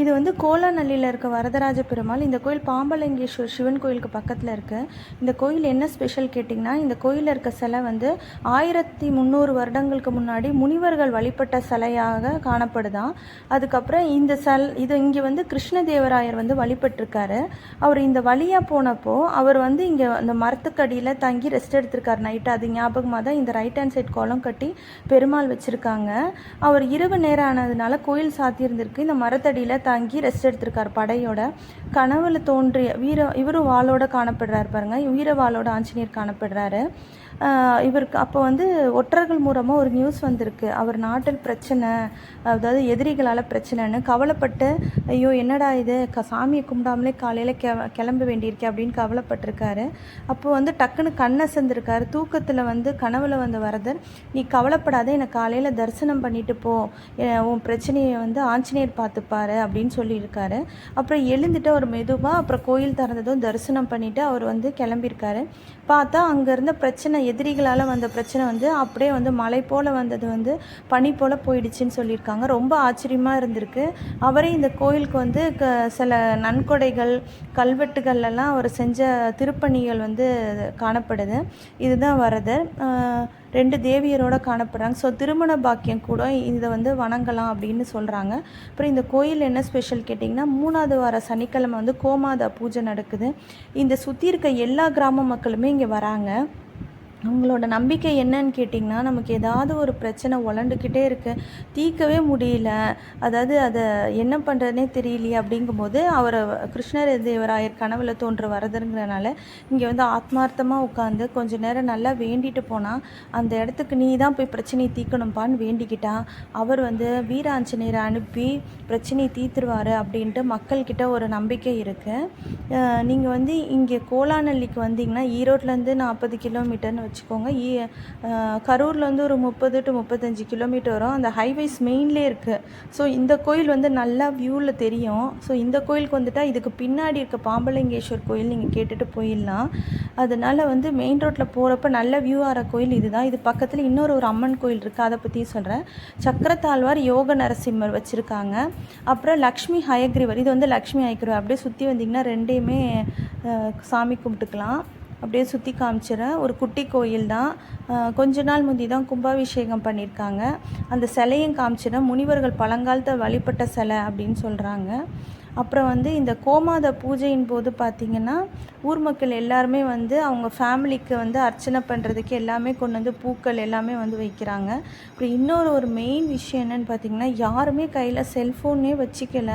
இது வந்து கோலாநல்லியில் இருக்க வரதராஜ பெருமாள். இந்த கோயில் பாம்பலிங்கேஸ்வர் சிவன் கோயிலுக்கு பக்கத்தில் இருக்குது இந்த கோயில் என்ன ஸ்பெஷல் கேட்டிங்கன்னா இந்த கோயிலில் இருக்க சிலை வந்து ஆயிரத்தி முந்நூறு வருடங்களுக்கு முன்னாடி முனிவர்கள் வழிபட்ட சிலையாக காணப்படுதான். அதுக்கப்புறம் இந்த செல் இது இங்கே வந்து கிருஷ்ணதேவராயர் வந்து வழிபட்டிருக்காரு. அவர் இந்த வழியாக போனப்போ அவர் வந்து இங்கே அந்த மரத்துக்கடியில் தங்கி ரெஸ்ட் எடுத்திருக்கார் நைட்டு அது ஞாபகமாக தான் இந்த ரைட் ஹேண்ட் சைட் கோலம் கட்டி பெருமாள் வச்சுருக்காங்க. அவர் இரவு நேரம் ஆனதுனால கோயில் சாத்தியிருந்திருக்கு. இந்த மரத்தடியில் தங்கி ரெஸ்ட் எடுத்திருக்கார். படையோட கனவுல தோன்றிய வீர இவரும் வாளோட காணப்படுறாரு பாருங்க. வீர வாளோட ஆஞ்சநேயர் காணப்படுறாரு. இவருக்கு அப்போ வந்து ஒற்றர்கள் மூலமாக ஒரு நியூஸ் வந்திருக்கு. அவர் நாட்டில் பிரச்சனை அதாவது எதிரிகளால் பிரச்சனைன்னு கவலைப்பட்டு ஐயோ என்னடா இது? க சாமியை கும்பிடாமலே காலையில் கெ கிளம்ப வேண்டியிருக்கே அப்படின்னு கவலைப்பட்டிருக்காரு. அப்போ வந்து டக்குன்னு கண்ணை செஞ்சிருக்காரு தூக்கத்தில் வந்து கனவுல வந்த வரதர் நீ கவலைப்படாத என்னை காலையில் தரிசனம் பண்ணிட்டு போ. உன் பிரச்சனையை வந்து ஆஞ்சநேயர் பார்த்துப்பாரு அப்படின்னு அப்படின்னு சொல்லியிருக்காரு. அப்புறம் எழுந்துட்டு அவர் மெதுவாக அப்புறம் கோயில் திறந்ததும் தரிசனம் பண்ணிவிட்டு அவர் வந்து கிளம்பியிருக்காரு. பார்த்தா அங்கே இருந்த பிரச்சனை எதிரிகளால் வந்த பிரச்சனை வந்து அப்படியே வந்து மலை போல் வந்தது வந்து பனி போல் போயிடுச்சுன்னு சொல்லியிருக்காங்க. ரொம்ப ஆச்சரியமாக இருந்திருக்கு. அவரே இந்த கோயிலுக்கு வந்து க சில நன்கொடைகள் கல்வெட்டுகள்லாம் அவர் செஞ்ச திருப்பணிகள் வந்து காணப்படுது. இதுதான் வரது. ரெண்டு தேவியரோட காணப்படுறாங்க. ஸோ திருமண பாக்கியம் கூட இதை வந்து வணங்கலாம் அப்படின்னு சொல்கிறாங்க அப்புறம் இந்த கோயில் என்ன ஸ்பெஷல் கேட்டிங்கன்னா மூணாவது வார சனிக்கிழமை வந்து கோமாதா பூஜை நடக்குது. இந்த சுற்றி இருக்க எல்லா கிராம மக்களுமே இங்கே வராங்க. அவங்களோட நம்பிக்கை என்னன்னு கேட்டிங்கன்னா நமக்கு ஏதாவது ஒரு பிரச்சனை உழண்டுக்கிட்டே இருக்கு. தீர்க்கவே முடியல. அதாவது அதை என்ன பண்ணுறதுனே தெரியலையே அப்படிங்கும்போது அவரை கிருஷ்ணர் தேவராயர் கனவுல தோன்ற வரதுங்கிறனால இங்கே வந்து ஆத்மார்த்தமாக உட்காந்து கொஞ்ச நேரம் நல்லா வேண்டிட்டு போனால் அந்த இடத்துக்கு நீ தான் போய் பிரச்சனையை தீர்க்கணும்ப்பான்னு வேண்டிக்கிட்டா அவர் வந்து வீராஞ்சநேயரை அனுப்பி பிரச்சனையை தீர்த்துருவார் அப்படின்ட்டு மக்கள்கிட்ட ஒரு நம்பிக்கை இருக்குது நீங்கள் வந்து இங்கே கோலாநல்லிக்கு வந்தீங்கன்னா ஈரோட்லேருந்து நாற்பது கிலோமீட்டர்னு வச்சு வச்சுக்கோங்க. ஈ அஹ் கரூர்லேருந்து ஒரு முப்பது டு முப்பத்தஞ்சு கிலோமீட்டர் வரும். அந்த ஹைவேஸ் மெயின்லேயே இருக்குது ஸோ இந்த கோயில் வந்து நல்லா வியூவில் தெரியும். ஸோ இந்த கோயிலுக்கு வந்துட்டால் இதுக்கு பின்னாடி இருக்க பாம்பலிங்கேஸ்வர் கோயில் நீங்கள் கேட்டுட்டு போயிடலாம். அதனால் வந்து மெயின் ரோட்டில் போகிறப்ப நல்ல வியூ ஆகிற கோயில் இதுதான். இது பக்கத்தில் இன்னொரு ஒரு அம்மன் கோயில் இருக்குது அதை பற்றி சொல்கிறேன் சக்கரத்தாழ்வார் யோக நரசிம்மர் வச்சுருக்காங்க. அப்புறம் லக்ஷ்மி ஹயக்ரிவர். இது வந்து லக்ஷ்மி ஹயக்ரிவர். அப்படியே சுற்றி வந்தீங்கன்னா ரெண்டையுமே சாமி கும்பிட்டுக்கலாம். அப்படியே சுற்றி காமிச்சிடறேன் ஒரு குட்டி கோயில் தான் கொஞ்ச நாள் முந்தி தான் கும்பாபிஷேகம் பண்ணியிருக்காங்க. அந்த சிலையும் காமிச்சிடறேன் முனிவர்கள் பழங்காலத்தை வழிபட்ட சிலை அப்படின்னு சொல்கிறாங்க அப்புறம் வந்து இந்த கோமாத பூஜையின் போது பார்த்திங்கன்னா ஊர் மக்கள் எல்லாருமே வந்து அவங்க ஃபேமிலிக்கு வந்து அர்ச்சனை பண்ணுறதுக்கு எல்லாமே கொண்டு வந்து பூக்கள் எல்லாமே வந்து வைக்கிறாங்க. அப்புறம் இன்னொரு ஒரு மெயின் விஷயம் என்னென்னு பார்த்தீங்கன்னா யாருமே கையில் செல்ஃபோனே வச்சுக்கல.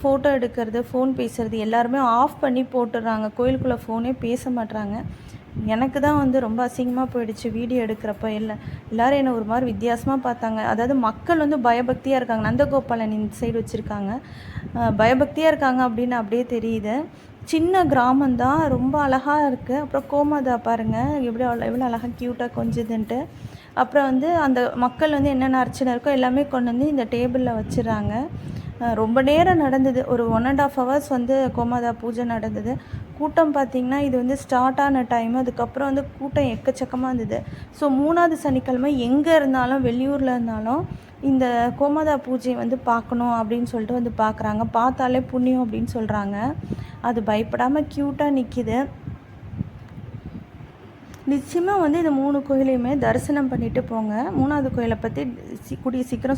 ஃபோட்டோ எடுக்கிறது ஃபோன் பேசுகிறது எல்லாருமே ஆஃப் பண்ணி போட்டுடுறாங்க. கோயிலுக்குள்ளே ஃபோனே பேச மாட்டுறாங்க எனக்கு தான் வந்து ரொம்ப அசிங்கமாக போயிடுச்சு வீடியோ எடுக்கிறப்ப. இல்லை எல்லோரும் என்னை ஒரு மாதிரி வித்தியாசமாக பார்த்தாங்க. அதாவது மக்கள் வந்து பயபக்தியாக இருக்காங்க. நந்தகோபாலன் இந்த சைடு வச்சுருக்காங்க. பயபக்தியாக இருக்காங்க அப்படின்னு அப்படியே தெரியுது. சின்ன கிராமம் தான் ரொம்ப அழகாக இருக்குது அப்புறம் கோமாதா பாருங்கள் எப்படி அவ்வளோ எவ்வளோ அழகாக க்யூட்டாக கொஞ்சுதுன்ட்டு. அப்புறம் வந்து அந்த மக்கள் வந்து என்னென்ன அர்ச்சனை இருக்கோ எல்லாமே கொண்டு வந்து இந்த டேபிளில் வச்சிடுறாங்க. ரொம்ப நேரம் நடந்தது. ஒரு ஒன் அண்ட் ஆஃப் ஹவர்ஸ் வந்து கோமாதா பூஜை நடந்தது. கூட்டம் பார்த்திங்கன்னா இது வந்து ஸ்டார்ட் ஆன டைம் அதுக்கப்புறம் வந்து கூட்டம் எக்கச்சக்கமாக இருந்தது ஸோ மூணாவது சனிக்கிழமை எங்கே இருந்தாலும் வெளியூரில் இருந்தாலும் இந்த கோமாதா பூஜையை வந்து பார்க்கணும் அப்படின்னு சொல்லிட்டு வந்து பார்க்குறாங்க. பார்த்தாலே புண்ணியம் அப்படின்னு சொல்கிறாங்க அது பயப்படாமல் க்யூட்டாக நிற்கிது நிச்சயமாக வந்து இந்த மூணு கோயிலையுமே தரிசனம் பண்ணிட்டு போங்க. மூணாவது கோயிலை பற்றி சி கூடிய சீக்கிரம்